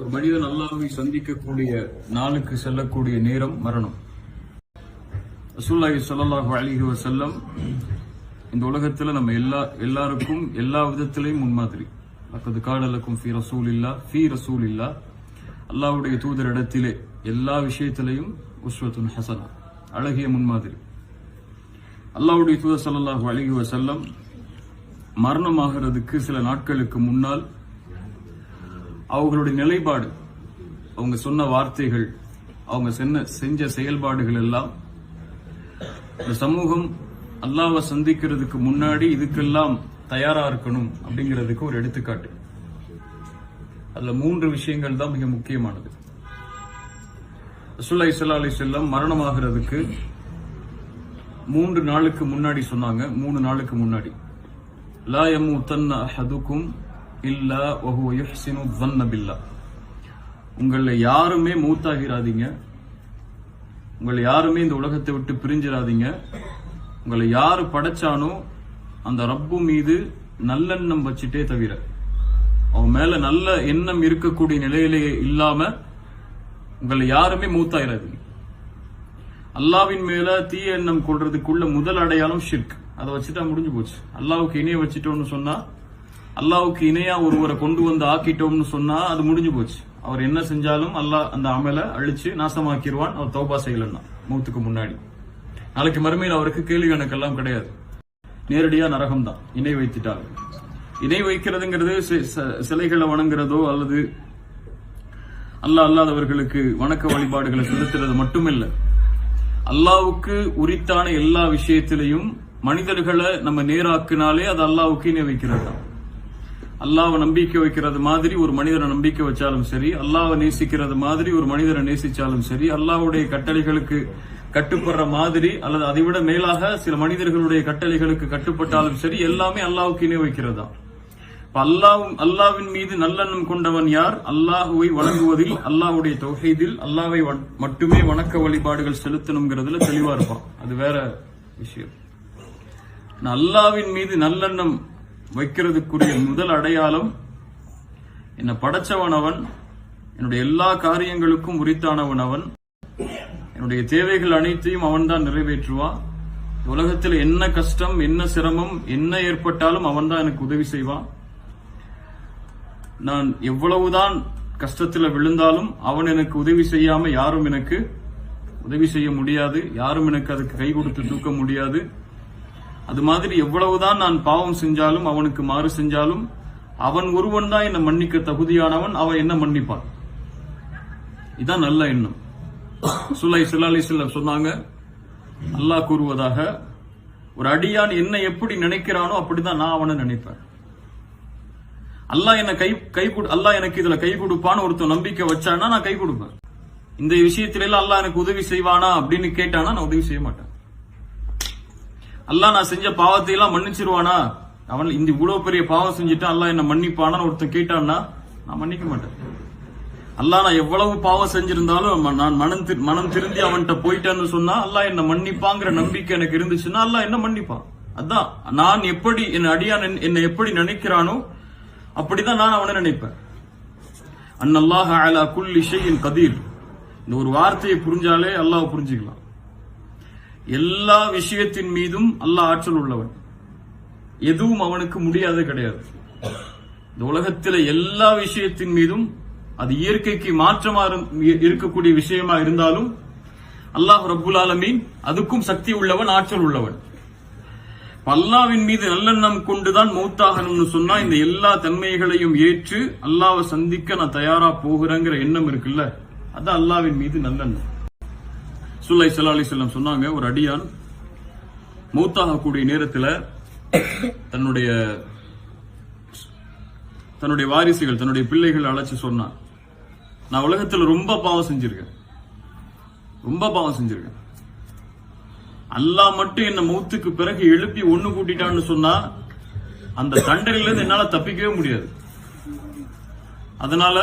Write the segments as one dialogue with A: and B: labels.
A: ஒரு மனிதன் அல்லாஹ்வை சந்திக்கக்கூடிய நாளுக்கு செல்லக்கூடிய நேரம் மரணம். ரசூலுல்லாஹி ஸல்லல்லாஹு அலிஹி வசல்லம் இந்த உலகத்துல நம்ம எல்லா எல்லாருக்கும் எல்லா விதத்திலையும் முன்மாதிரி. அக்கது காடலுக்கும் ஃபி ரசூலில்லா ஃபி ரசூலில்லா. அல்லாவுடைய தூதர் இடத்திலே எல்லா விஷயத்திலையும் உஸ்வத்துன் ஹசனா அழகிய முன்மாதிரி. அல்லாவுடைய தூதர் ஸல்லல்லாஹு அழகி வசல்லம் மரணமாகிறதுக்கு சில நாட்களுக்கு முன்னால் அவர்களுடைய நிலைப்பாடு அவங்க சொன்ன வார்த்தைகள் அவங்க சென்ன செஞ்ச செயல்பாடுகள் எல்லாம் இந்த சமூகம் அல்லாவை சந்திக்கிறதுக்கு முன்னாடி இதுக்கெல்லாம் தயாரா இருக்கணும் அப்படிங்கிறதுக்கு ஒரு எடுத்துக்காட்டு. அதுல மூன்று விஷயங்கள் தான் மிக முக்கியமானது. ரசூலுல்லாஹி ஸல்லல்லாஹு அலி செல்லம் மரணமாகிறதுக்கு மூன்று நாளுக்கு முன்னாடி சொன்னாங்க மூணு நாளுக்கு முன்னாடி. லா யமூத்தன்ன அஹதுக்கும் இல்லா வஹுவ யுஹ்சினு ظن பில்லா. உங்களை யாருமே மூத்தாகிறாதீங்க. உங்களை யாருமே இந்த உலகத்தை விட்டு பிரிஞ்சிடாதீங்க உங்களை யாரு படைச்சானோ அந்த ரப்பு மீது நல்லெண்ணம் வச்சுட்டே தவிர அவன் மேல நல்ல எண்ணம் இருக்கக்கூடிய நிலையிலேயே இல்லாம உங்களை யாருமே மூத்தாயிராதீங்க. அல்லாவின் மேல தீய எண்ணம் கொள்றதுக்குள்ள முதல் அடையாளம் ஷிர்க். அதை வச்சுட்டா முடிஞ்சு போச்சு. அல்லாவுக்கு இணைய வச்சுட்டோம்னு சொன்னா அல்லாவுக்கு இணையா ஒருவரை கொண்டு வந்து ஆக்கிட்டோம்னு சொன்னா அது முடிஞ்சு போச்சு. அவர் என்ன செஞ்சாலும் அல்லாஹ் அந்த அமலை அழிச்சு நாசமாக்கிடுவான் அவர் தௌபா செய்யலன்னா மூத்துக்கு முன்னாடி. நாளைக்கு மறுமையில் அவருக்கு கேள்வி கணக்கெல்லாம் கிடையாது. நேரடியா நரகம் தான் இணை வைத்துட்டாங்க இணை வைக்கிறதுங்கிறது ச- சிலைகளை வணங்குறதோ அல்லது அல்லாஹ் அல்லாதவர்களுக்கு வணக்க வழிபாடுகளை செலுத்துறது மட்டுமில்ல. அல்லாவுக்கு உரித்தான எல்லா விஷயத்திலையும் மனிதர்களை நம்ம நேராக்குனாலே அது அல்லாவுக்கு இணை வைக்கிறது தான் அல்லாவை நம்பிக்கை வைக்கிறது மாதிரி ஒரு மனிதரை நம்பிக்கை வச்சாலும் சரி அல்லாவை நேசிக்கிறது மாதிரி ஒரு மனிதரை நேசிச்சாலும் சரி அல்லாஹ்வுடைய கட்டளைகளுக்கு கட்டுப்படுற மாதிரி அல்லது அதை விட மேலாக சில மனிதர்களுடைய கட்டளைகளுக்கு கட்டுப்பட்டாலும் சரி எல்லாமே அல்லாவுக்கு இணை வைக்கிறது அல்லாஹ் அல்லாவும் அல்லாவின் மீது நல்லெண்ணம் கொண்டவன் யார்? அல்லாஹுவை வணங்குவதில் அல்லாஹ்வுடைய தொகைதில் அல்லாவை வ- மட்டுமே வணக்க வழிபாடுகள் செலுத்தணுங்கிறதுல தெளிவா இருப்பான். அது வேற விஷயம். அல்லாவின் மீது நல்லெண்ணம் வைக்கிறதுக்குரிய முதல் அடையாளம் என்னை படைச்சவன் அவன் என்னுடைய எல்லா காரியங்களுக்கும் உரித்தானவன் அவன். என்னுடைய தேவைகள் அனைத்தையும் அவன் தான் நிறைவேற்றுவான் உலகத்தில் என்ன கஷ்டம் என்ன சிரமம் என்ன ஏற்பட்டாலும் அவன் தான் எனக்கு உதவி செய்வான் நான் எவ்வளவுதான் கஷ்டத்தில் விழுந்தாலும் அவன் எனக்கு உதவி செய்யாம யாரும் எனக்கு உதவி செய்ய முடியாது. யாரும் எனக்கு அதுக்கு கை கொடுத்து தூக்க முடியாது. அது மாதிரி எவ்வளவுதான் நான் பாவம் செஞ்சாலும் அவனுக்கு மாறு செஞ்சாலும் அவன் ஒருவன் தான் என்னை மன்னிக்க தகுதியானவன் அவன் என்ன மன்னிப்பான்? இதான் நல்ல எண்ணம். சுலை சிலாலி செல்லம் சொன்னாங்க அல்லாஹ் கூறுவதாக ஒரு அடியான் என்ன எப்படி நினைக்கிறானோ அப்படிதான் நான் அவனை நினைப்பேன். அல்லாஹ் என்ன கை கை கொடு அல்லாஹ் எனக்கு இதுல கை கொடுப்பான்னு ஒருத்தன் நம்பிக்கை வச்சானா நான் கை கொடுப்பேன். இந்த விஷயத்துல எல்லாம் அல்லாஹ் எனக்கு உதவி செய்வானா அப்படின்னு கேட்டானா நான் உதவி செய்ய மாட்டேன். அல்லா நான் செஞ்ச பாவத்தை எல்லாம் மன்னிச்சிருவானா? அவன் இந்த இவ்வளவு பெரிய பாவம் செஞ்சுட்டு அல்லா என்ன மன்னிப்பானான்னு ஒருத்தன் கேட்டான்னா நான் மன்னிக்க மாட்டேன். அல்லா நான் எவ்வளவு பாவம் செஞ்சிருந்தாலும் நான் மனம் மனம் திருந்தி அவன்கிட்ட போயிட்டேன்னு சொன்னா அல்லா என்ன மன்னிப்பாங்கிற நம்பிக்கை எனக்கு இருந்துச்சுன்னா அல்லா என்ன மன்னிப்பான்? அதான். நான் எப்படி என் அடியான் என்னை எப்படி நினைக்கிறானோ அப்படிதான் நான் அவனை நினைப்பேன். அன்னல்லாஹ அலா குல்லி ஷைஇன் கதீர். இந்த ஒரு வார்த்தையை புரிஞ்சாலே அல்லாஹ் புரிஞ்சுக்கலாம். எல்லா விஷயத்தின் மீதும் அல்லாஹ் ஆற்றல் உள்ளவன். எதுவும் அவனுக்கு முடியாது கிடையாது. இந்த உலகத்தில எல்லா விஷயத்தின் மீதும் அது இயற்கைக்கு மாற்றமா இருக்கக்கூடிய விஷயமா இருந்தாலும் அல்லாஹ் ரபுல் ஆலமீன் அதுக்கும் சக்தி உள்ளவன் ஆற்றல் உள்ளவன். அல்லாவின் மீது நல்லெண்ணம் கொண்டுதான் மௌத்தாகணும்னு சொன்னா இந்த எல்லா தன்மைகளையும் ஏற்று அல்லாவை சந்திக்க நான் தயாரா போகிறேங்கிற எண்ணம் இருக்குல்ல? அது அல்லாவின் மீது நல்லெண்ணம். சுல்லை சல்லா அலிசல்லாம் சொன்னாங்க ஒரு அடியான் மூத்தாகக்கூடிய நேரத்துல தன்னுடைய தன்னுடைய வாரிசுகள் தன்னுடைய பிள்ளைகள் அழைச்சி சொன்னான். நான் உலகத்துல ரொம்ப பாவம் செஞ்சிருக்கேன். ரொம்ப பாவம் செஞ்சிருக்கேன். அல்லாஹ் மட்டும் என்ன மூத்துக்கு பிறகு எழுப்பி ஒண்ணு கூட்டிட்டான்னு சொன்னா அந்த தண்டனையில இருந்து என்னால தப்பிக்கவே முடியாது. அதனால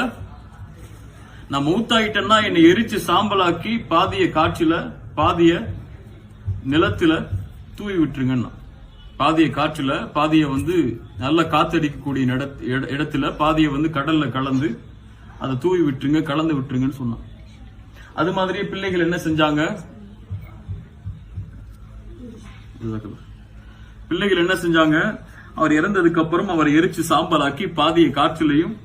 A: நான் மூத்தாயிட்டேன்னா என்னை எரிச்சு சாம்பலாக்கி பாதிய காற்றில பாதிய நிலத்துல தூவி விட்டுருங்கன்னா பாதிய காற்றுல பாதிய வந்து நல்ல காத்தடிக்கக்கூடிய இடத்துல பாதிய வந்து கடல்ல கலந்து அதை தூவி விட்டுருங்க கலந்து விட்டுருங்கன்னு சொன்னான். அது மாதிரி பிள்ளைகள் என்ன செஞ்சாங்க? பிள்ளைகள் என்ன செஞ்சாங்க? அவர் இறந்ததுக்கு அப்புறம் அவர் எரிச்சு சாம்பலாக்கி பாதியை காற்றிலையும்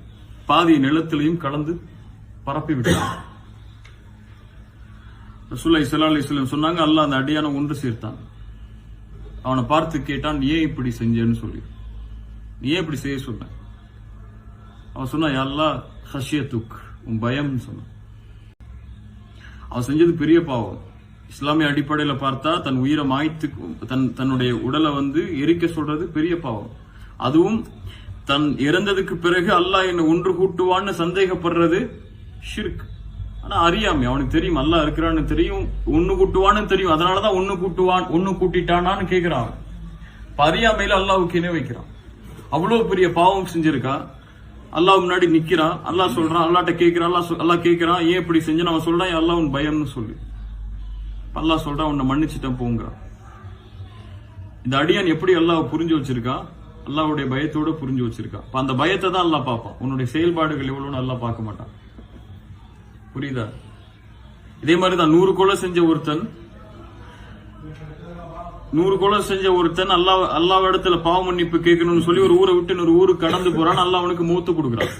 A: பாதியை நிலத்திலையும் கலந்து பரப்பி விட்டான் இஸ்லா சல்லா அலிஸ்லம் சொன்னாங்க அல்லாஹ் அந்த அடியான ஒன்று சேர்த்தான். அவனை பார்த்து கேட்டான் நீ ஏன் இப்படி செஞ்சேன்னு சொல்லி. நீ ஏன் இப்படி செய்ய சொன்ன அவன் சொன்னா ஹஷிய துக் உன் பயம்னு சொன்னான். அவன் செஞ்சது பெரிய பாவம். இஸ்லாமிய அடிப்படையில பார்த்தா தன் உயிரை மாய்த்து தன் தன்னுடைய உடலை வந்து எரிக்க சொல்றது பெரிய பாவம். அதுவும் தன் இறந்ததுக்கு பிறகு அல்லாஹ் என்ன ஒன்று கூட்டுவான்னு சந்தேகப்படுறது ஷிர்க். ஆனா அறியாமை. அவனுக்கு தெரியும் அல்லாஹ் இருக்கிறான்னு தெரியும் ஒன்று கூட்டுவான்னு தெரியும். அதனாலதான் ஒண்ணு கூட்டுவான் ஒண்ணு கூட்டிட்டானான்னு கேக்குறான் அவன். இப்ப அறியாமையில அல்லாவுக்கு இணை வைக்கிறான். அவ்வளவு பெரிய பாவம் செஞ்சிருக்கான் அல்லாஹ் முன்னாடி நிக்கிறான். அல்லாஹ் சொல்றான் அல்லாட்ட கேட்கிறான் அல்லா அல்லாஹ் கேக்குறான். ஏன் இப்படி செஞ்சு அவன் சொல்றான் அல்லாஹ் உன் பயம்னு சொல்லி. அல்லாஹ் சொல்றான் உன்னை மன்னிச்சுட்டேன் போங்கிறான் இந்த அடியான் எப்படி அல்லாஹ் புரிஞ்சு வச்சிருக்கான் அல்லாஹ்வுடைய பயத்தோட புரிஞ்சு வச்சிருக்கான் அப்ப அந்த பயத்தை தான் அல்லாஹ் பார்ப்பான். உன்னுடைய செயல்பாடுகள் எவ்வளவுன்னு அல்லாஹ் பார்க்க மாட்டான். புரியுதா? இதே மாதிரிதான் நூறு கொலை செஞ்ச ஒருத்தன் நூறு கொலை செஞ்ச ஒருத்தன் அல்லா அல்லாஹ் இடத்துல பாவ மன்னிப்பு கேட்கணும்னு சொல்லி ஒரு ஊரை விட்டு இன்னொரு ஊருக்கு கடந்து போறான் அல்லா அவனுக்கு மூத்து கொடுக்குறான்.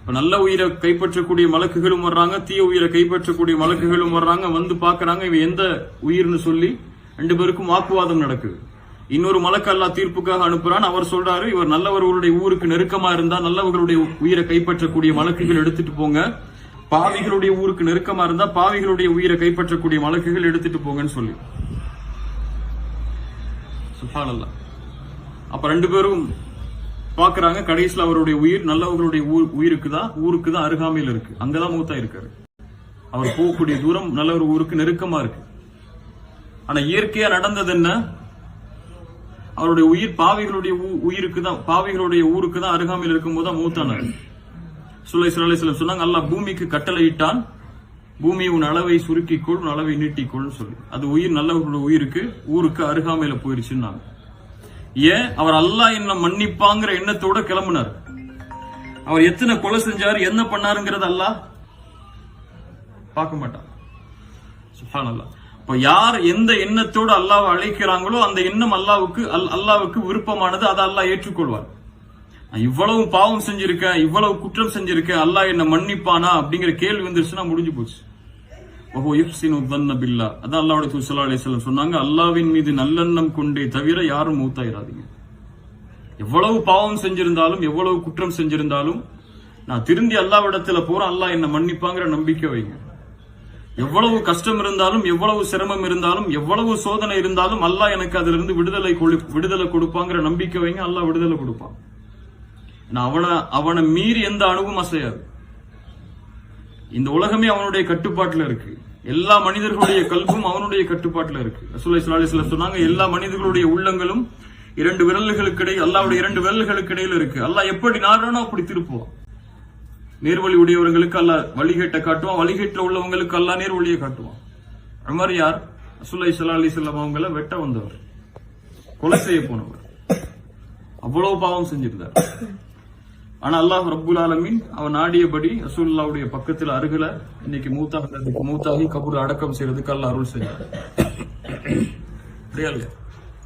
A: இப்ப நல்ல உயிரை கைப்பற்றக்கூடிய மலக்குகளும் வர்றாங்க தீய உயிரை கைப்பற்றக்கூடிய மலக்குகளும் வர்றாங்க வந்து பாக்குறாங்க இவன் எந்த உயிர்னு சொல்லி ரெண்டு பேருக்கும் வாக்குவாதம் நடக்குது. இன்னொரு மலக்கு அல்லா தீர்ப்புக்காக அனுப்புறான் அவர் சொல்றாரு இவர் நல்லவர்களுடைய ஊருக்கு நெருக்கமா இருந்தா நல்லவர்களுடைய உயிரை கைப்பற்றக்கூடிய மலக்குகள் எடுத்துட்டு போங்க. பாவிகளுடைய ஊருக்கு நெருக்கமா இருந்தா பாவிகளுடைய உயிரை கைப்பற்றக்கூடிய வழக்குகள் எடுத்துட்டு போங்கன்னு சொல்லி. சுபானல்லா. அப்ப ரெண்டு பேரும் பாக்குறாங்க கடைசியில் அவருடைய உயிர் நல்லவர்களுடைய ஊர் உயிருக்கு தான் ஊருக்கு தான் அருகாமையில் இருக்கு. அங்கதான் மூத்தா இருக்காரு. அவர் போகக்கூடிய தூரம் நல்ல ஒரு ஊருக்கு நெருக்கமா இருக்கு. ஆனா இயற்கையா நடந்தது என்ன? அவருடைய உயிர் பாவிகளுடைய உயிருக்கு தான் பாவிகளுடைய ஊருக்கு தான் அருகாமையில் இருக்கும்போது தான் மூத்தானாரு சுலை சிலம் சொன்னாங்க அல்லாஹ் பூமிக்கு கட்டளையிட்டான். பூமி உன் அளவை சுருக்கிக்கொள் உன் அளவை நீட்டிக்கொள்னு சொல்லி. அது உயிர் நல்லவர்களோட உயிருக்கு ஊருக்கு அருகாமையில போயிருச்சுன்னாங்க. ஏன்? அவர் அல்லாஹ் என்ன மன்னிப்பாங்கிற எண்ணத்தோட கிளம்புனார். அவர் எத்தனை கொலை செஞ்சாரு என்ன பண்ணாருங்கிறது அல்லாஹ் பார்க்க மாட்டான். சுப்ஹானல்லாஹ் இப்ப யார் எந்த எண்ணத்தோடு அல்லாவை அழைக்கிறாங்களோ அந்த எண்ணம் அல்லாவுக்கு அல்- அல்லாஹ்வுக்கு விருப்பமானது அதை அல்லாஹ் ஏற்றுக்கொள்வார். இவ்வளவு பாவம் செஞ்சிருக்கேன் இவ்வளவு குற்றம் செஞ்சிருக்கேன் அல்லாஹ் என்ன மன்னிப்பானா அப்படிங்கிற கேள்வி வந்துருச்சுன்னா முடிஞ்சு போச்சு. ஓஹோ யுஹ்சினு தன்ன பில்லா. அதான் அல்லாஹ்வுடைய தூதர் ஸல்லல்லாஹு சொன்னாங்க அல்லாவின் மீது நல்லெண்ணம் கொண்டே தவிர யாரும் மூத்தாயிராதீங்க. எவ்வளவு பாவம் செஞ்சிருந்தாலும் எவ்வளவு குற்றம் செஞ்சிருந்தாலும் நான் திருந்தி அல்லாவிடத்துல போறேன் அல்லாஹ் என்ன மன்னிப்பாங்கிற நம்பிக்கை வைங்க. எவ்வளவு கஷ்டம் இருந்தாலும் எவ்வளவு சிரமம் இருந்தாலும் எவ்வளவு சோதனை இருந்தாலும் அல்லாஹ் எனக்கு அதுல இருந்து விடுதலை கொடு- விடுதலை கொடுப்பாங்கிற நம்பிக்கை வைங்க அல்லாஹ் விடுதலை கொடுப்பான். அவனை அவனை மீறி எந்த அணுவும் அசையாது. இந்த உலகமே அவனுடைய கட்டுப்பாட்டுல இருக்கு. எல்லா மனிதர்களுடைய கல்பும் அவனுடைய கட்டுப்பாட்டுல இருக்கு. ரசூலை ஸல்லல்லாஹு சொன்னாங்க எல்லா மனிதர்களுடைய உள்ளங்களும் இரண்டு விரல்களுக்கு இடையே அல்லாவுடைய இரண்டு விரல்களுக்கு இடையில இருக்கு. அல்லாஹ் எப்படி நாடுறானோ அப்படி திருப்புவான். நேர்வழி உடையவர்களுக்கு அல்லாஹ் வழிகேட்டை காட்டுவான் வழிகேட்டில் உள்ளவங்களுக்கு அல்லாஹ் நேர்வழியை காட்டுவான். உமர் யார்? ரசூலை ஸல்லல்லாஹு அலைஹி வஸல்லம் அவங்கள வெட்ட வந்தவர். கொலை செய்ய போனவர். அவ்வளவு பாவம் செஞ்சிருந்தார். ஆனா அல்லாஹ் ரபுல் ஆலமின் அவன் நாடியபடி அசூல்லாவுடைய பக்கத்துல அருகில இன்னைக்கு மூத்தாகிறதுக்கு மூத்தாகி கபூர் அடக்கம் செய்யறதுக்கு அல்லாஹ் அருள் செஞ்சார்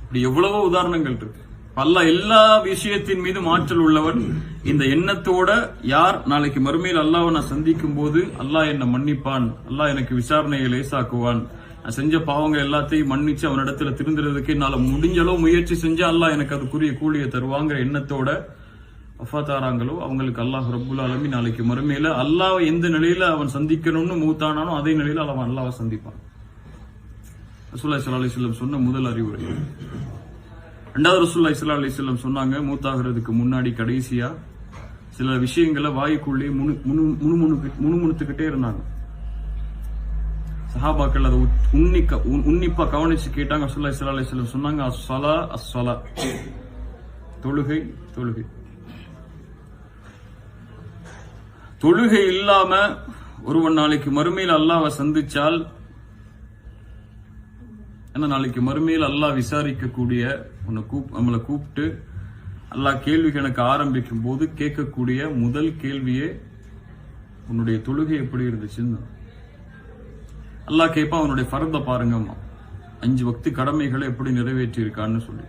A: இப்படி எவ்வளவோ உதாரணங்கள் இருக்கு. அல்லாஹ் எல்லா விஷயத்தின் மீது ஆற்றல் உள்ளவன். இந்த எண்ணத்தோட யார் நாளைக்கு மறுமையில் அல்லாவை நான் சந்திக்கும் போது அல்லாஹ் என்ன மன்னிப்பான். அல்லாஹ் எனக்கு விசாரணையை லேசாக்குவான். நான் செஞ்ச பாவங்கள் எல்லாத்தையும் மன்னிச்சு அவனிடத்துல திருந்துறதுக்கு என்னால முடிஞ்ச அளவு முயற்சி செஞ்சு அல்லாஹ் எனக்கு அதுக்குரிய கூலியை தருவாங்கிற எண்ணத்தோட வஃத்தாராங்களோ அவங்களுக்கு அல்லாஹ் ரபுல் அலமி நாளைக்கு மறுமையில அல்லாஹ் எந்த நிலையில அவன் சந்திக்கணும்னு மூத்தானானோ அதே நிலையில அவன் அல்லாஹ் சந்திப்பான். ரசூலுல்லாஹி ஸல்லல்லாஹு அலைஹி சொன்ன முதல் அறிவுரை. ரெண்டாவது ரசூலுல்லாஹி ஸல்லல்லாஹு அலைஹி சொன்னாங்க மூத்தாகிறதுக்கு முன்னாடி கடைசியா சில விஷயங்களை வாய்க்குள்ளே முணு முணு முணுமுணுத்துக்கிட்டே இருந்தாங்க. சஹாபாக்கள் அதை உன்னிக்க உன்னிப்பா கவனிச்சு கேட்டாங்க ரசூலுல்லாஹி ஸல்லல்லாஹு அலைஹி சொன்னாங்க அஸ்வலா அஸ்வலா தொழுகை தொழுகை. தொழுகை இல்லாம ஒருவன் நாளைக்கு மறுமையில் அல்லாவை சந்திச்சால் ஏன்னா நாளைக்கு மறுமையில் அல்லாஹ் விசாரிக்கக்கூடிய உன்னை கூப் நம்மளை கூப்பிட்டு அல்லாஹ் கேள்வி கணக்கு ஆரம்பிக்கும் போது கேட்கக்கூடிய முதல் கேள்வியே உன்னுடைய தொழுகை எப்படி இருந்துச்சுன்னு. அல்லாஹ் கேட்பான் அவனுடைய ஃபரத்தை பாருங்கம்மா. அஞ்சு பக்தி கடமைகளை எப்படி நிறைவேற்றியிருக்கான்னு சொல்லி.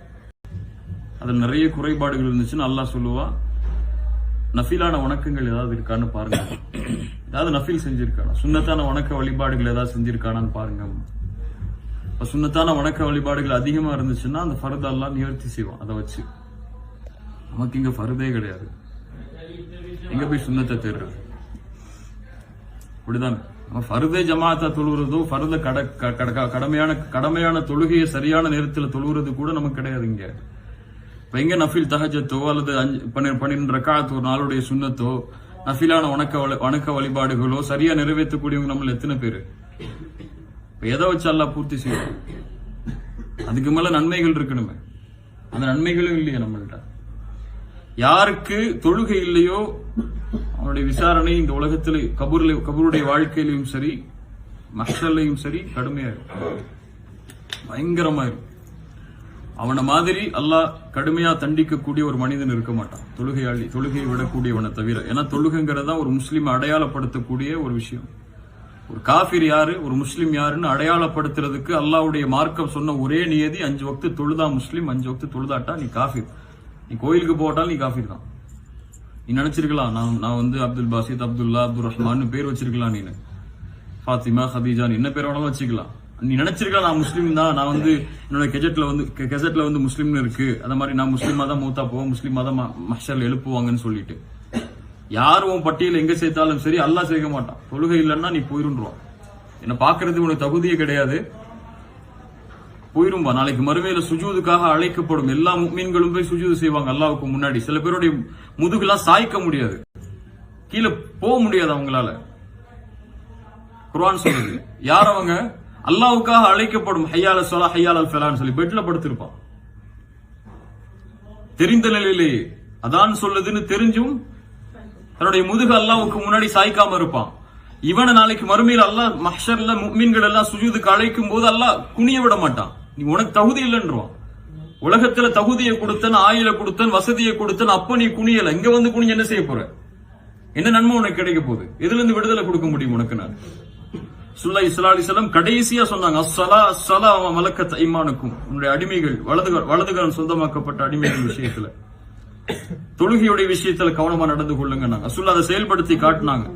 A: அதில் நிறைய குறைபாடுகள் இருந்துச்சுன்னு அல்லாஹ் சொல்லுவான் நஃபிலான வணக்கங்கள் ஏதாவது இருக்கான்னு பாருங்க. ஏதாவது நஃபீல் செஞ்சிருக்கானா சுண்ணத்தான வணக்க வழிபாடுகள் ஏதாவது செஞ்சிருக்கானான்னு பாருங்க. இப்ப சுன்னத்தான வணக்க வழிபாடுகள் அதிகமா இருந்துச்சுன்னா அந்த ஃபர்தெல்லாம் நிவர்த்தி செய்வோம் அதை வச்சு. நமக்கு இங்க ஃபரதே கிடையாது. எங்க போய் சுண்ணத்தை தேடுறது? அப்படிதான். நம்ம ஃபருதே ஜமாத்தா தொழுகிறதோ ஃபருத கட க- கடமையான கடமையான தொழுகையை சரியான நேரத்தில் தொழுகிறது கூட நமக்கு கிடையாது இங்கே. இப்போ எங்கே நஃபில் தஹஜத்தோ அல்லது அஞ்சு பன்னெண்டு பன்னிரண்டு ரக்காத் ஒரு நாளுடைய சுண்ணத்தோ நஃபிலான வணக்க வழி- வணக்க வழிபாடுகளோ சரியா நிறைவேற்றக்கூடியவங்க நம்மள எத்தனை பேர்? இப்போ எதை வச்சு பூர்த்தி செய்யும் அதுக்கு மேல நன்மைகள் இருக்கணுமே. அந்த நன்மைகளும் இல்லையே நம்மள்கிட்ட யாருக்கு தொழுகை இல்லையோ அவனுடைய விசாரணை இந்த உலகத்தில் கபூர்ல கபூருடைய வாழ்க்கையிலையும் சரி மஷல்லையும் சரி கடுமையாயிரும். பயங்கரமாயிரும். அவனை மாதிரி அல்லாஹ் கடுமையா தண்டிக்கக்கூடிய ஒரு மனிதன் இருக்க மாட்டான். தொழுகையாளி தொழுகையை விடக்கூடியவனை தவிர. ஏன்னா தொழுகைங்கிறதா ஒரு முஸ்லீம் அடையாளப்படுத்தக்கூடிய ஒரு விஷயம். ஒரு காஃபிர் யாரு? ஒரு முஸ்லீம் யாருன்னு அடையாளப்படுத்துறதுக்கு அல்லாஹ்வுடைய மார்க்கம் சொன்ன ஒரே நியதி அஞ்சு வக்து தொழுதா முஸ்லீம் அஞ்சு வக்து தொழுதாட்டா நீ காஃபிர். நீ கோயிலுக்கு போட்டாலும் நீ காஃபிர் தான். நீ நினைச்சிருக்கலாம் நான் நான் வந்து அப்துல் பாசித் அப்துல்லா அப்துல் ரஹ்மான் பேர் வச்சிருக்கலாம் நீனு. ஃபாத்திமா ஹதீஜான் என்ன பேர் வேணாலும் வச்சுக்கலாம் நீ நினைச்சிருக்கலாம் நான் முஸ்லீம் தான். நான் வந்து என்னோட கெஜெட்ல வந்து கெஜெட்ல வந்து முஸ்லீம்னு இருக்கு. அந்த மாதிரி நான் முஸ்லீமா தான் மூத்தா போவோம் முஸ்லீமா தான் மஷல் எழுப்புவாங்கன்னு சொல்லிட்டு. யார் உன் பட்டியல எங்க சேர்த்தாலும் சரி அல்லாஹ் சேர்க்க மாட்டான். தொழுகை இல்லைன்னா நீ போயிருன்றான் என்ன பாக்குறது உனக்கு தகுதியே கிடையாது. போயிரும்பா. நாளைக்கு மறுமையில சுஜூதுக்காக அழைக்கப்படும் எல்லா மீன்களும் போய் சுஜூது செய்வாங்க அல்லாவுக்கு முன்னாடி. சில பேருடைய முதுகுலாம் சாய்க்க முடியாது. கீழே போக முடியாது அவங்களால. குர்ஆன் சொல்லுது. யார் அவங்க? அல்லாவுக்காக அழைக்கப்படும் ஹையால சொலா ஹையால ஃபெலான்னு சொல்லி பெட்ல படுத்திருப்பான். தெரிந்த நிலையிலே அதான் சொல்லுதுன்னு தெரிஞ்சும் தன்னுடைய முதுகு அல்லாவுக்கு முன்னாடி சாய்க்காம இருப்பான். இவனை நாளைக்கு மறுமையில் அல்லாஹ் மஹ்ஷர்ல மீன்கள் எல்லாம் சுஜூதுக்கு அழைக்கும் போது அல்லாஹ் குனிய விட மாட்டான். நீ உனக்கு தகுதி இல்லைன்றான் உலகத்துல தகுதியை கொடுத்தன் ஆயில கொடுத்தன் வசதியை கொடுத்தன் அப்ப நீ குனியல. இங்க வந்து குனிஞ்சு என்ன செய்ய போற? என்ன நன்மை உனக்கு கிடைக்க போகுது? எதுல இருந்து விடுதலை கொடுக்க முடியும் உனக்கு நான்? சுல்லா இஸ்லா அலிசல்லாம் கடைசியா சொன்னாங்க அஸ்ஸலா அஸ்ஸலா அவன் மலக்கத் ஐமானுக்கும். உன்னுடைய அடிமைகள் வலதுகர வலதுகரம் சொந்தமாக்கப்பட்ட அடிமைகள் விஷயத்துல. தொழுகையுடைய விஷயத்துல கவனமா நடந்து கொள்ளுங்க நாங்க அசுல்லா அதை செயல்படுத்தி காட்டினாங்க.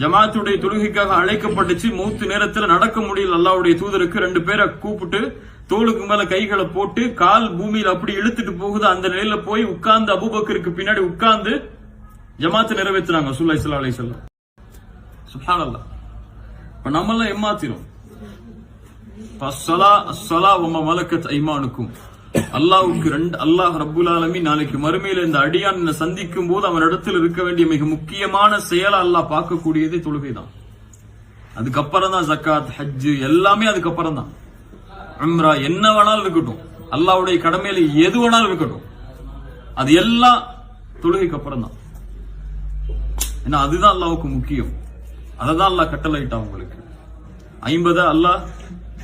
A: ஜமாத்துடைய தொழுகைக்காக அழைக்கப்பட்டுச்சு. மூத்து நேரத்துல நடக்க முடியல. அல்லாவுடைய தூதருக்கு ரெண்டு பேரை கூப்பிட்டு தோளுக்கு மேல கைகளை போட்டு கால் பூமியில அப்படி இழுத்துட்டு போகுது. அந்த நிலையில போய் உட்கார்ந்து அபுபக்கருக்கு பின்னாடி உட்கார்ந்து ஜமாத்து நிறைவேற்றினாங்க சுல்லா இஸ்லா அலை செல்லம் இப்ப நம்மெல்லாம் ஏமாத்திரும். அஸ்ஸலா ஐமானுக்கும். அல்லாஹ்வுக்கு ரெண்டு அல்லாஹ் ரப்புல் ஆலமீன் நாளைக்கு மறுமையில இந்த அடியான் சந்திக்கும் போது அவன் இடத்துல இருக்க வேண்டிய மிக முக்கியமான செயலா அல்லாஹ் பார்க்கக்கூடியதே தொழுகை தான் அதுக்கப்புறம் தான் ஜக்காத் ஹஜ் எல்லாமே அதுக்கப்புறம் தான் அம்ரா என்ன வேணாலும் இருக்கட்டும். அல்லாஹ்வுடைய கடமையில எது வேணாலும் இருக்கட்டும். அது எல்லாம் தொழுகைக்கு அப்புறம் தான் ஏன்னா அதுதான் அல்லாவுக்கு முக்கியம். அததான் அல்லாஹ் கட்டளையிட்டான் உங்களுக்கு. ஐம்பதை அல்லாஹ்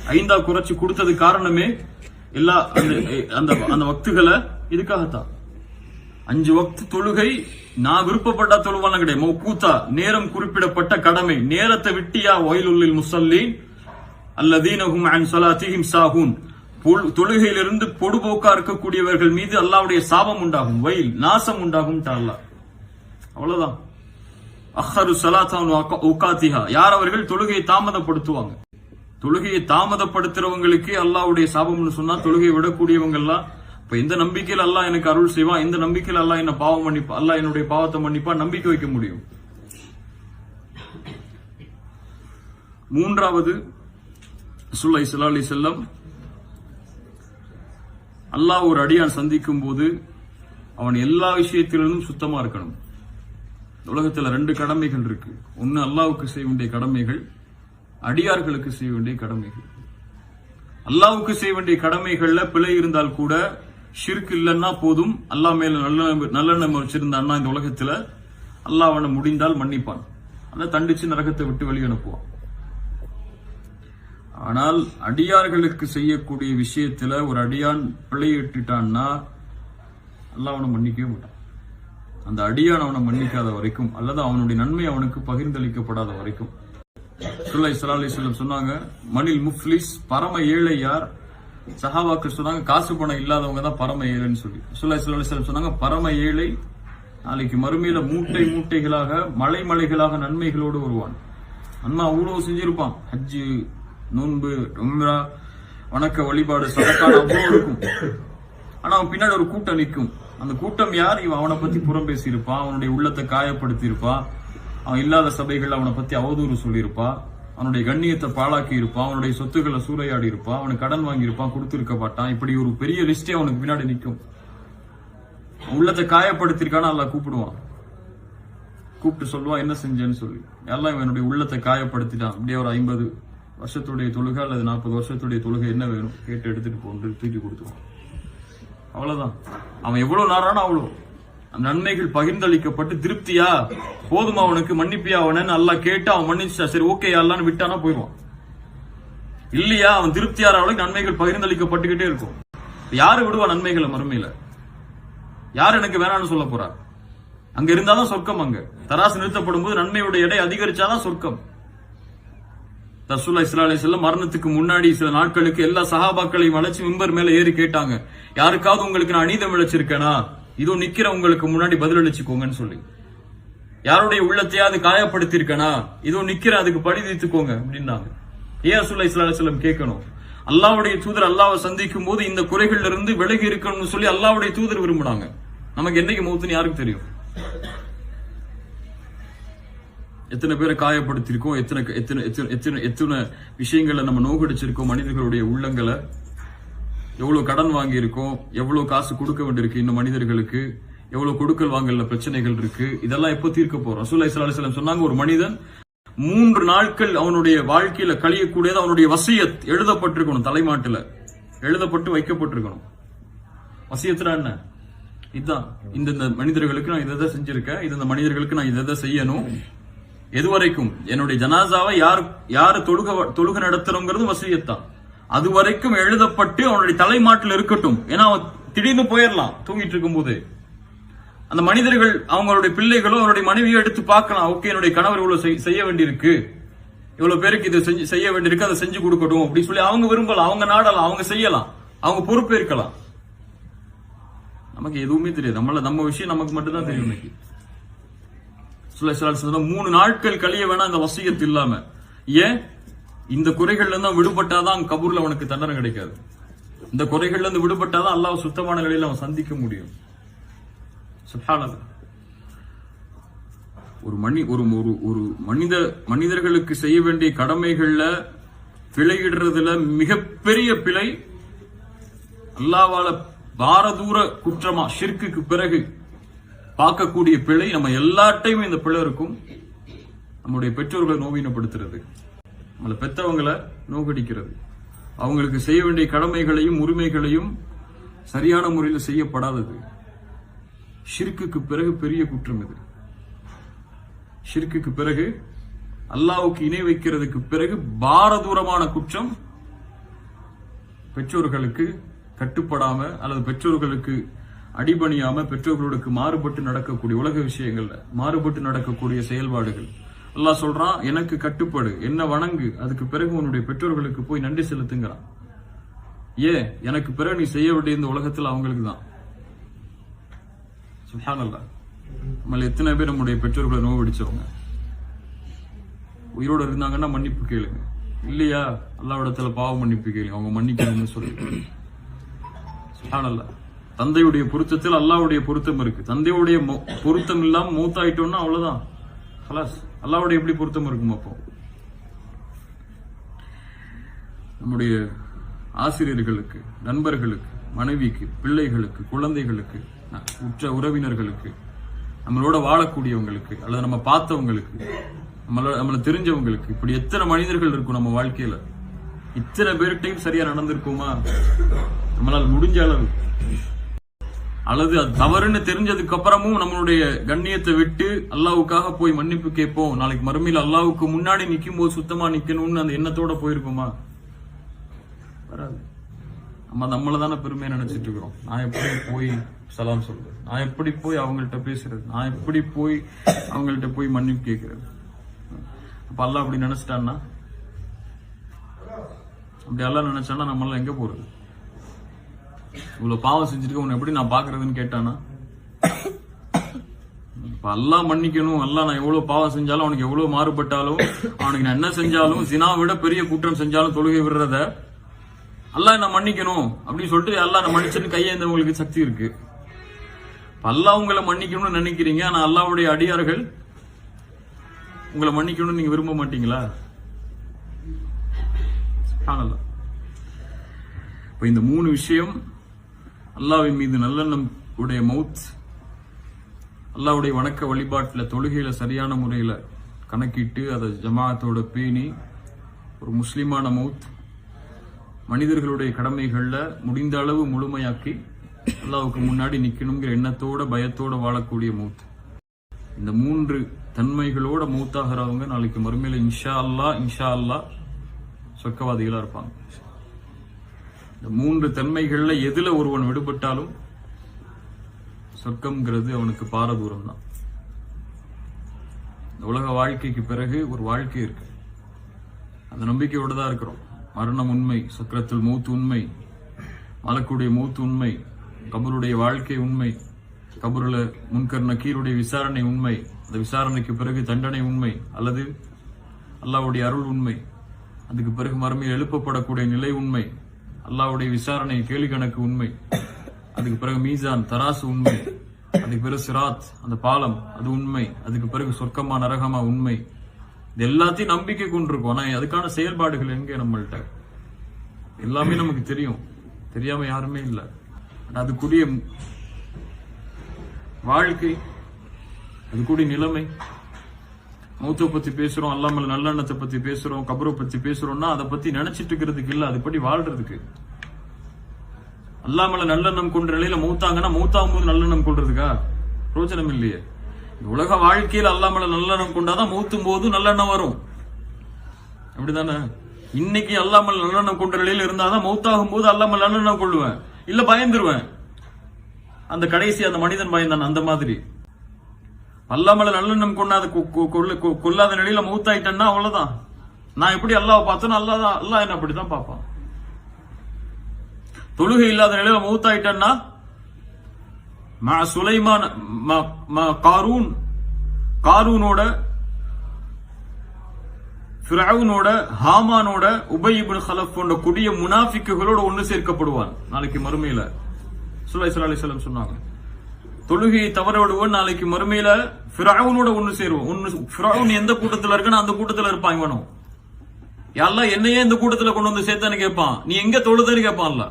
A: ஐந்தா குறைச்சு கொடுத்தது காரணமே எல்லா அந்த அந்த அந்த வக்துகளை இதுக்காகத்தான். அஞ்சு வக்து தொழுகை நான் விருப்பப்பட்ட தொழுவான கிடையாது. கூத்தா நேரம் குறிப்பிடப்பட்ட கடமை. நேரத்தை விட்டியா ஒயிலுள்ளில் முசல்லீன்? அல்லதீனஹும் அன் ஸலாத்திஹிம் சாஹூன். பொல்- தொழுகையிலிருந்து பொடுபோக்கா இருக்கக்கூடியவர்கள் மீது அல்லாவுடைய சாபம் உண்டாகும். வயல் நாசம் உண்டாகும் அவ்வளவுதான். அஹரு சலாத்தான் உக்காத்திஹா யார் அவர்கள் தொழுகையை தாமதப்படுத்துவாங்க? தொழுகையை தாமதப்படுத்துறவங்களுக்கு அல்லாவுடைய சாபம்னு சொன்னா தொழுகையை விடக்கூடியவங்க எல்லாம் இப்ப இந்த நம்பிக்கையில் அல்லாஹ் எனக்கு அருள் செய்வான் இந்த நம்பிக்கையில் அல்லாஹ் என்ன பாவம் மன்னிப்பா அல்லாஹ் என்னுடைய பாவத்தை மன்னிப்பா? நம்பிக்கை வைக்க முடியும். மூன்றாவது சுல்லா இஸ்லா அலி செல்லம் அல்லாஹ் ஒரு அடியான் சந்திக்கும் போது அவன் எல்லா விஷயத்திலிருந்தும் சுத்தமா இருக்கணும். உலகத்துல ரெண்டு கடமைகள் இருக்கு. ஒன்று அல்லாவுக்கு செய்ய வேண்டிய கடமைகள் அடியார்களுக்கு செய்ய வேண்டிய கடமைகள். அல்லாவுக்கு செய்ய வேண்டிய கடமைகள்ல பிழை இருந்தால் கூட ஷிர்க் இல்லைன்னா போதும். அல்லாஹ் மேல நல்ல நல்லெண்ணம் வச்சிருந்தான்னா இந்த உலகத்துல அல்லாஹ் அவனை முடிந்தால் மன்னிப்பான். அதை தண்டிச்சு நரகத்தை விட்டு வெளியே அனுப்புவான். ஆனால் அடியார்களுக்கு செய்யக்கூடிய விஷயத்துல ஒரு அடியான் பிழையிட்டுட்டான்னா அல்லாஹ் அவனை மன்னிக்கவே மாட்டான். அந்த அடியான் அவனை மன்னிக்காத வரைக்கும் அல்லது அவனுடைய நன்மை அவனுக்கு பகிர்ந்தளிக்கப்படாத வரைக்கும். சுல்லை சலா சொல்லம் சொன்னாங்க மணில் முஃப்லிஸ் பரம ஏழை யார்? சஹாபாக்கள் சொன்னாங்க காசு பணம் இல்லாதவங்க தான் பரம ஏழைன்னு சொல்லி. சுல்லை சலா சொல்லம் சொன்னாங்க பரம ஏழை நாளைக்கு மறுமையில மூட்டை மூட்டைகளாக மலை மலைகளாக நன்மைகளோடு வருவான். அண்ணா அவ்வளவு செஞ்சிருப்பான். ஹஜ்ஜு நோன்பு உம்ரா வணக்க வழிபாடு சதக்கான அவ்வளவு இருக்கும். ஆனா அவன் பின்னாடி ஒரு கூட்டம் நிற்கும். அந்த கூட்டம் யார்? இவன் அவனை பத்தி புறம் பேசியிருப்பான் அவனுடைய உள்ளத்தை காயப்படுத்தியிருப்பான் அவன் இல்லாத சபைகள் அவனை பத்தி அவதூறு சொல்லியிருப்பான் அவனுடைய கண்ணியத்தை பாழாக்கி இருப்பான் அவனுடைய சொத்துக்களை சூறையாடி இருப்பான் அவனுக்கு கடன் வாங்கியிருப்பான் கொடுத்துருக்க கொடுத்திருக்க மாட்டான். இப்படி ஒரு பெரிய லிஸ்டே அவனுக்கு பின்னாடி நிற்கும். உள்ளத்தை காயப்படுத்திருக்கான்னு அல்ல கூப்பிடுவான். கூப்பிட்டு சொல்லுவான் என்ன செஞ்சேன்னு சொல்லி. எல்லாம் இவனுடைய உள்ளத்தை காயப்படுத்திட்டான். அப்படியே ஒரு ஐம்பது வருஷத்துடைய தொழுகை அல்லது நாற்பது வருஷத்துடைய தொழுகை என்ன வேணும்? கேட்டு எடுத்துட்டு போன்று தூக்கி கொடுத்துருவான். அவ்வளவுதான். அவன் எவ்வளவு நாரானோ அவ்வளவு. அந்த நன்மைகள் பகிர்ந்தளிக்கப்பட்டு திருப்தியா? போதுமா அவனுக்கு மன்னிப்பியா அவனன்னு நல்லா கேட்டு அவன் மன்னிச்சா சரி ஓகே அல்லான்னு விட்டானா போயிடுவான். இல்லையா? அவன் திருப்தியார அளவுக்கு நன்மைகள் பகிர்ந்தளிக்கப்பட்டுக்கிட்டே இருக்கும். யாரு விடுவா நன்மைகளை மறுமையில? யார் எனக்கு வேணாம்னு சொல்ல போறா? அங்க இருந்தாதான் சொர்க்கம் அங்க. தராசு நிறுத்தப்படும் போது நன்மையோட எடை அதிகரிச்சாதான் சொர்க்கம். ரசூல்லா இஸ்லா அலிஸ்லாம் மரணத்துக்கு முன்னாடி சில நாட்களுக்கு எல்லா சஹாபாக்களையும் அழைச்சி மிம்பர் மேல ஏறி கேட்டாங்க. யாருக்காவது உங்களுக்கு நான் அநீதம் இழைச்சிருக்கேனா இதோ நிக்கிற உங்களுக்கு முன்னாடி பதிலளிச்சுக்கோங்கன்னு சொல்லி. யாருடைய உள்ளத்தையாவது காயப்படுத்திருக்கேனா இதோ நிக்கிற அதுக்கு படி தீர்த்துக்கோங்க அப்படின்னாங்க. ஏன் ரசூல்லா இஸ்லா அலிஸ்லாம் கேட்கணும்? அல்லாவுடைய தூதர் அல்லாவை சந்திக்கும் போது இந்த குறைகள்ல இருந்து விலகி இருக்கணும்னு சொல்லி அல்லாவுடைய தூதர் விரும்பினாங்க. நமக்கு என்னைக்கு மௌத்துன்னு யாருக்கு தெரியும்? எத்தனை பேரை காயப்படுத்தியிருக்கோம் எத்தனை எத்தனை எத்தனை எத்தனை எத்தனை விஷயங்களை நம்ம நோக்கடிச்சிருக்கோம் மனிதர்களுடைய உள்ளங்களை. எவ்வளோ கடன் வாங்கியிருக்கோம் எவ்வளோ காசு கொடுக்க வேண்டியிருக்கு இன்னும் மனிதர்களுக்கு. எவ்வளோ கொடுக்கல் வாங்கல பிரச்சனைகள் இருக்கு. இதெல்லாம் எப்போ தீர்க்க போறோம்? ரசூல்லா ஸல்லல்லாஹு சொன்னாங்க ஒரு மனிதன் மூன்று நாட்கள் அவனுடைய வாழ்க்கையில கழியக்கூடியது அவனுடைய வசியத் எழுதப்பட்டிருக்கணும் தலைமாட்டுல. எழுதப்பட்டு வைக்கப்பட்டிருக்கணும். வசியத்துனா என்ன? இதுதான் இந்த மனிதர்களுக்கு நான் இதை செஞ்சிருக்கேன் இது இந்த மனிதர்களுக்கு நான் இதை செய்யணும். செய்யணும் எதுவரைக்கும் என்னுடைய ஜனாசாவை யார் யாரு தொழுக தொழுக நடத்துறோங்கிறது வசியத்தான். அது வரைக்கும் எழுதப்பட்டு அவனுடைய தலைமாட்டில் இருக்கட்டும். ஏன்னா அவன் திடீர்னு போயிடலாம் தூங்கிட்டு இருக்கும்போது. அந்த மனிதர்கள் அவங்களுடைய பிள்ளைகளோ அவருடைய மனைவியோ எடுத்து பார்க்கலாம் ஓகே என்னுடைய கணவர் இவ்வளவு செய்- செய்ய வேண்டியிருக்கு. இவ்வளவு பேருக்கு இது செஞ்சு செய்ய வேண்டியிருக்கு அதை செஞ்சு கொடுக்கட்டும் அப்படின்னு சொல்லி அவங்க விரும்பலாம் அவங்க நாடலாம் அவங்க செய்யலாம் அவங்க பொறுப்பேற்கலாம். நமக்கு எதுவுமே தெரியாது. நம்மள நம்ம விஷயம் நமக்கு மட்டும்தான் தெரியும் இன்னைக்கு. மூணு நாட்கள் கழிய வேணா இந்த வசியத்து இல்லாம. ஏன்? இந்த குறைகள்ல இருந்து விடுபட்டாதான் கபூர்ல அவனுக்கு தண்டனை கிடைக்காது. இந்த குறைகள்ல இருந்து விடுபட்டாதான் அல்லாஹ் சுத்தமான நிலையில அவன் சந்திக்க முடியும். ஒரு மனி ஒரு ஒரு ஒரு மனித மனிதர்களுக்கு செய்ய வேண்டிய கடமைகள்ல பிழையிடுறதுல மிகப்பெரிய பிழை அல்லாவால பாரதூர குற்றமா ஷிர்க்குக்கு பிறகு பார்க்கக்கூடிய பிழை நம்ம எல்லாட்டையுமே இந்த பிழை இருக்கும். நம்முடைய பெற்றோர்களை நோவினப்படுத்துறது நம்மளை பெற்றவங்களை நோக்கடிக்கிறது அவங்களுக்கு செய்ய வேண்டிய கடமைகளையும் உரிமைகளையும் சரியான முறையில் செய்யப்படாதது. ஷிர்க்குக்கு பிறகு பெரிய குற்றம் இது. ஷிர்க்குக்கு பிறகு அல்லாவுக்கு இணை வைக்கிறதுக்கு பிறகு பாரதூரமான குற்றம் பெற்றோர்களுக்கு கட்டுப்படாம அல்லது பெற்றோர்களுக்கு அடிபணியாம பெற்றோர்களுக்கு மாறுபட்டு நடக்கக்கூடிய உலக விஷயங்கள்ல மாறுபட்டு நடக்கக்கூடிய செயல்பாடுகள். அல்லாஹ் சொல்றான் எனக்கு கட்டுப்படு என்ன வணங்கு அதுக்கு பிறகு உன்னுடைய பெற்றோர்களுக்கு போய் நன்றி செலுத்துங்கிறான். ஏன்? எனக்கு பிறகு நீ செய்ய வேண்டிய இந்த உலகத்துல அவங்களுக்கு தான். சுஹானல்லா நம்மள எத்தனை பேர் நம்முடைய பெற்றோர்களை நோவடிச்சவங்க உயிரோட இருந்தாங்கன்னா மன்னிப்பு கேளுங்க. இல்லையா? அல்லாவிடத்துல பாவ மன்னிப்பு கேளுங்க. அவங்க மன்னிக்கணும்னு சொல்லி சுஹானல்லா தந்தையுடைய பொருத்தத்தில் அல்லாவுடைய பொருத்தம் இருக்கு. தந்தையுடைய மொ- பொருத்தம் இல்லாம மூத்தாயிட்டோம்னா அவ்வளவுதான். ஹலாஸ் அல்லாவுடைய எப்படி பொருத்தம் இருக்கும் அப்போ. நம்முடைய ஆசிரியர்களுக்கு நண்பர்களுக்கு மனைவிக்கு பிள்ளைகளுக்கு குழந்தைகளுக்கு உற்ற உறவினர்களுக்கு நம்மளோட வாழக்கூடியவங்களுக்கு அல்லது நம்ம பார்த்தவங்களுக்கு நம்மள நம்மள தெரிஞ்சவங்களுக்கு இப்படி எத்தனை மனிதர்கள் இருக்கும் நம்ம வாழ்க்கையில? இத்தனை பேர்கிட்டையும் சரியா நடந்திருக்குமா? நம்மளால் முடிஞ்ச அளவு. அல்லது அது தவறுன்னு தெரிஞ்சதுக்கு அப்புறமும் நம்மளுடைய கண்ணியத்தை விட்டு அல்லாவுக்காக போய் மன்னிப்பு கேட்போம். நாளைக்கு மறுமையில் அல்லாவுக்கு முன்னாடி நிற்கும் போது சுத்தமா நிக்கணும்னு அந்த எண்ணத்தோட போயிருக்குமா? வராது. நம்ம நம்மள தானே பெருமையா நினைச்சிட்டு இருக்கிறோம். நான் எப்படி போய் சலாம் சொல்றது? நான் எப்படி போய் அவங்கள்ட்ட பேசுறது? நான் எப்படி போய் அவங்கள்ட்ட போய் மன்னிப்பு கேட்கறது? அப்ப அல்லாஹ் அப்படி நினைச்சிட்டான்னா? அப்படி எல்லாம் நினைச்சானா நம்மளாம் எங்க போறது? இவ்வளவு பாவம் செஞ்சிருக்க உன்னை எப்படி நான் பாக்குறதுன்னு கேட்டானா? இப்ப அல்லாஹ் மன்னிக்கணும். எல்லாம் நான் எவ்வளவு பாவம் செஞ்சாலும் அவனுக்கு எவ்வளவு மாறுபட்டாலும் அவனுக்கு நான் என்ன செஞ்சாலும் சினா விட பெரிய குற்றம் செஞ்சாலும் தொழுகை விடுறத அல்லாஹ் நான் மன்னிக்கணும் அப்படின்னு சொல்லிட்டு அல்லாஹ் நான் மன்னிச்சுன்னு கையேந்தவங்களுக்கு சக்தி இருக்கு. இப்ப உங்களை மன்னிக்கணும்னு நினைக்கிறீங்க ஆனா அல்லாவுடைய அடியார்கள் உங்களை மன்னிக்கணும்னு நீங்க விரும்ப மாட்டீங்களா? சுப்ஹானல்லாஹ். இப்ப இந்த மூணு விஷயம் அல்லாவின் மீது நல்லெண்ணம் உடைய மவுத் அல்லாவுடைய வணக்க வழிபாட்டில் தொழுகையில் சரியான முறையில் கணக்கிட்டு அதை ஜமாத்தோட பேணி ஒரு முஸ்லீமான மவுத் மனிதர்களுடைய கடமைகளில் முடிந்த அளவு முழுமையாக்கி அல்லாவுக்கு முன்னாடி நிற்கணுங்கிற எண்ணத்தோட பயத்தோட வாழக்கூடிய மவுத். இந்த மூன்று தன்மைகளோட மூத்தாகிறவங்க நாளைக்கு மறுமையில் இன்ஷா அல்லாஹ் இன்ஷா அல்லாஹ் சொர்க்கவாதிகளாக இருப்பாங்க. இந்த மூன்று தன்மைகள்ல எதுல ஒருவன் விடுபட்டாலும் சொர்க்கம்ங்கிறது அவனுக்கு பாரதூரம் தான் இந்த உலக வாழ்க்கைக்கு பிறகு ஒரு வாழ்க்கை இருக்கு. அந்த நம்பிக்கையோடு தான் இருக்கிறோம். மரணம் உண்மை சக்கரத்தில் மூத்து உண்மை மலக்குடைய மூத்து உண்மை கபருடைய வாழ்க்கை உண்மை கபருல முன்கர் நக்கீருடைய விசாரணை உண்மை அந்த விசாரணைக்கு பிறகு தண்டனை உண்மை அல்லது அல்லாவுடைய அருள் உண்மை அதுக்கு பிறகு மறுமையில் எழுப்பப்படக்கூடிய நிலை உண்மை அல்லாவுடைய விசாரணை கேள்வி கணக்கு உண்மை. அதுக்கு பிறகு மீசான் தராசு உண்மை. அதுக்கு பிறகு சிராத் அந்த பாலம் அது உண்மை. அதுக்கு பிறகு சொர்க்கமா நரகமா உண்மை. இது எல்லாத்தையும் நம்பிக்கை கொண்டிருக்கோம். ஆனா அதுக்கான செயல்பாடுகள் எங்க நம்மள்ட்ட? எல்லாமே நமக்கு தெரியும். தெரியாம யாருமே இல்லை. அதுக்குரிய வாழ்க்கை அதுக்குரிய நிலைமை மௌத்த பத்தி பேசுறோம் அல்லாமல் நல்லெண்ணத்தை பத்தி பேசுறோம் கபரை பத்தி பேசுறோம்னா அதை பத்தி நினைச்சிட்டு இருக்கிறதுக்கு இல்ல அதுபடி வாழ்றதுக்கு. அல்லாமல நல்லெண்ணம் கொண்ட நிலையில மூத்தாங்கன்னா மூத்தாகும் போது நல்லெண்ணம் கொள்றதுக்கா? பிரோஜனம் இல்லையே. உலக வாழ்க்கையில் அல்லாமல நல்லெண்ணம் கொண்டாதான் மூத்தும் போது நல்லெண்ணம் வரும். அப்படிதானே? இன்னைக்கு அல்லாமல் நல்லெண்ணம் கொண்ட நிலையில இருந்தாதான் மௌத்தாகும் போது அல்லாமல் நல்லெண்ணம் கொள்ளுவேன். இல்ல பயந்துருவேன். அந்த கடைசி அந்த மனிதன் பயந்தான் அந்த மாதிரி. அல்லாமல் நல்லெண்ணம் கொண்டாத கொ- கொ- கொல்லாத நிலையில மூத்தாயிட்டேன்னா அவ்வளவுதான். நான் எப்படி அல்லாவை பார்த்தேனோ அல்லாதான் அல்லாஹ் என்ன அப்படிதான் பார்ப்பான். தொழுகை இல்லாத நிலையில மூத்தாயிட்டேன்னா மா சுலைமான் ம- ம- காரூன் காரூனோட ஃபிரௌனோட ஹாமானோட உபய் ஹலப் போன்ற கொடிய முனாஃபிக்குகளோட ஒன்று சேர்க்கப்படுவான். நாளைக்கு மறுமையில. சுலை சல்லா அலிஸ்லாம் சொன்னாங்க. தொழுகையை தவற விடுவோம் நாளைக்கு மறுமையில பிராவுனோட ஒன்று சேருவோம். ஒன்னு ஃபிரௌன் எந்த கூட்டத்துல இருக்கணும் அந்த கூட்டத்துல இருப்பான் இவனும் யாரெல்லாம் என்னையே இந்த கூட்டத்துல கொண்டு வந்து சேர்த்தான்னு கேட்பான் நீ எங்க தொழுதுன்னு கேட்பான்ல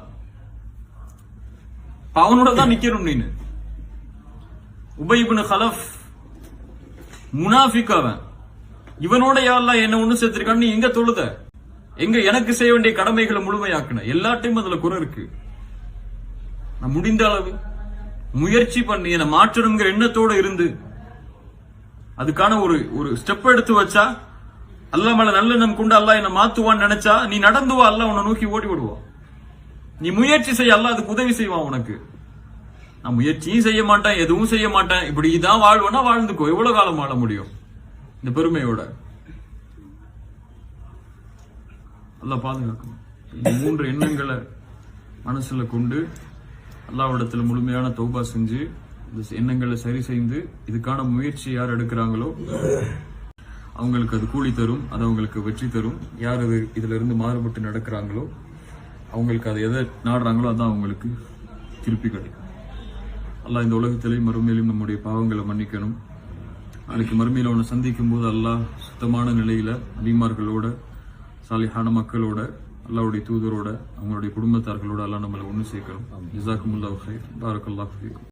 A: அவனோட தான் நிக்கணும் நீனு. உபய் ஹலஃப் முனாஃபிக் அவன். இவனோட யாரெல்லாம் என்ன ஒண்ணு சேர்த்திருக்கான்னு நீ எங்க தொழுத? எங்க எனக்கு செய்ய வேண்டிய கடமைகளை முழுமையாக்குன. எல்லாத்தையும் அதுல குறை இருக்கு. நான் முடிந்த அளவு முயற்சி பண்ணி என்னை மாற்றணுங்கிற எண்ணத்தோட இருந்து அதுக்கான ஒரு ஒரு ஸ்டெப் எடுத்து வச்சா அல்லாஹ் மேல நல்லெண்ணம் கொண்டு அல்லா என்ன மாத்துவான்னு நினைச்சா நீ நடந்து வா அல்லா உன்னை நோக்கி ஓடி விடுவான் நீ முயற்சி செய்ய அல்லா அதுக்கு உதவி செய்வான் உனக்கு. நான் முயற்சியும் செய்ய மாட்டேன் எதுவும் செய்ய மாட்டேன். இப்படி இதான் வாழ்வேன்னா வாழ்ந்துக்கோ. எவ்வளவு காலம் வாழ முடியும்? இந்த பெருமையோட. அல்லாஹ் பாதுகாக்கணும் இந்த மூன்று எண்ணங்களை மனசுல கொண்டு அல்லாவிடத்தில் முழுமையான தௌபா செஞ்சு இந்த எண்ணங்களை சரி செய்து இதுக்கான முயற்சி யார் எடுக்கிறாங்களோ அவங்களுக்கு அது கூலி தரும் அது அவங்களுக்கு வெற்றி தரும். யார் இது இதுல இருந்து மாறுபட்டு நடக்கிறாங்களோ அவங்களுக்கு அதை எதை நாடுறாங்களோ அதான் அவங்களுக்கு திருப்பி கிடைக்கும். அல்லாஹ் இந்த உலகத்திலேயும் மறுமையிலும் நம்முடைய பாவங்களை மன்னிக்கணும். நாளைக்கு மறுமையில் ஒன்று சந்திக்கும் போது அல்லாஹ் சுத்தமான நிலையில அபிமார்களோட சாலிஹான மக்களோட அல்லாவுடைய தூதரோட அவங்களுடைய குடும்பத்தார்களோட எல்லாம் நம்மளை ஒன்று சேர்க்கணும். ஜிசாக்குமுல்லாஹ் ஹை பாரக்கல்லா ஃபீக்கும்.